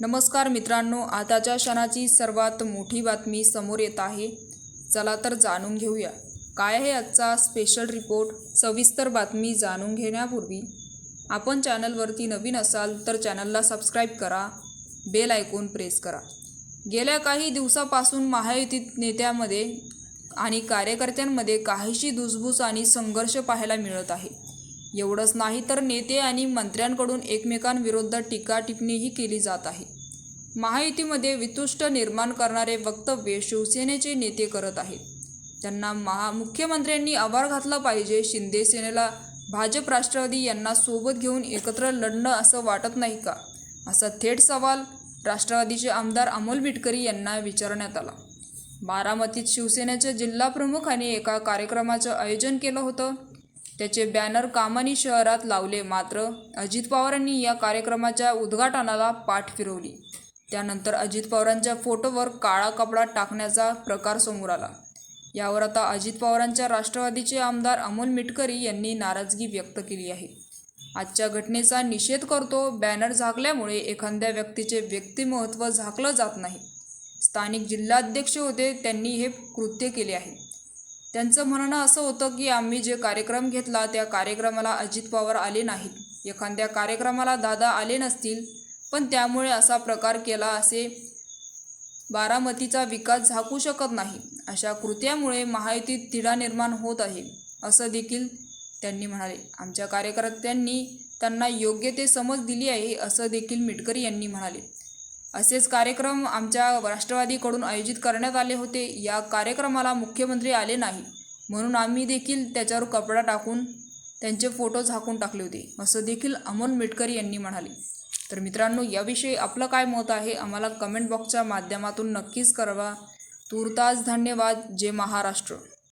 नमस्कार मित्रांनो आताच्या क्षणाची सर्वात मोठी बातमी समोर येत आहे. चला तर जाणून घेऊया. काय आहे आजचा स्पेशल रिपोर्ट सविस्तर बातमी जाणून घेण्यापूर्वी आपण चॅनलवरती नवीन असाल तर चॅनलला सबस्क्राईब करा बेल ऐकून प्रेस करा. गेल्या काही दिवसापासून महायुतीत नेत्यामध्ये आणि कार्यकर्त्यांमध्ये काहीशी धुसबूस आणि संघर्ष पाहायला मिळत आहे. एवढंच नाही तर नेते आणि मंत्र्यांकडून एकमेकांविरुद्ध टीका टिप्पणीही केली जात आहे. महायुतीमध्ये वितुष्ट निर्माण करणारे वक्तव्य शिवसेनेचे नेते करत आहेत. त्यांना महा मुख्यमंत्र्यांनी आभार घातला पाहिजे शिंदे सेनेला भाजप राष्ट्रवादी यांना सोबत घेऊन एकत्र लढणं असं वाटत नाही का? असा थेट सवाल राष्ट्रवादीचे आमदार अमोल बिटकरी यांना विचारण्यात आला. बारामतीत शिवसेनेच्या जिल्हाप्रमुखांनी एका कार्यक्रमाचं आयोजन केलं होतं. त्याचे बॅनर कामानी शहरात लावले. मात्र अजित पवारांनी या कार्यक्रमाच्या उद्घाटनाला पाठ फिरवली. त्यानंतर अजित पवारांच्या फोटोवर काळा कपडा टाकण्याचा प्रकार समोर आला. यावर आता अजित पवारांच्या राष्ट्रवादीचे आमदार अमोल मिटकरी यांनी नाराजगी व्यक्त केली आहे. आजच्या घटनेचा निषेध करतो बॅनर झाकल्यामुळे एखाद्या व्यक्तीचे व्यक्तिमत्व झाकलं जात नाही. स्थानिक जिल्हाध्यक्ष होते त्यांनी हे कृत्य केले आहे. त्यांचं म्हणणं असं होतं की आम्ही जे कार्यक्रम घेतला त्या कार्यक्रमाला अजित पवार आले नाहीत. एखाद्या कार्यक्रमाला दादा आले नसतील पण त्यामुळे असा प्रकार केला असे बारामतीचा विकास झाकू शकत नाही. अशा कृत्यामुळे महायुतीत तिढा निर्माण होत आहे असं देखील त्यांनी म्हणाले. आमच्या कार्यकर्त्यांनी त्यांना योग्य ते समज दिली आहे असं देखील मिटकरी यांनी म्हणाले. असेच कार्यक्रम आमच्या राष्ट्रवादीकडून आयोजित करण्यात आले होते. या कार्यक्रमाला मुख्यमंत्री आले नाही. म्हणून आम्ही देखील त्याच्यावर कपडा टाकून त्यांचे फोटो झाकून टाकले होते. असं देखील अमोल मिटकरी यांनी म्हणाले. तर मित्रांनो याविषयी आपलं काय मत आहे? आम्हाला कमेंट बॉक्सच्या माध्यमातून नक्कीच कळवा. तूर्तास धन्यवाद. जय महाराष्ट्र.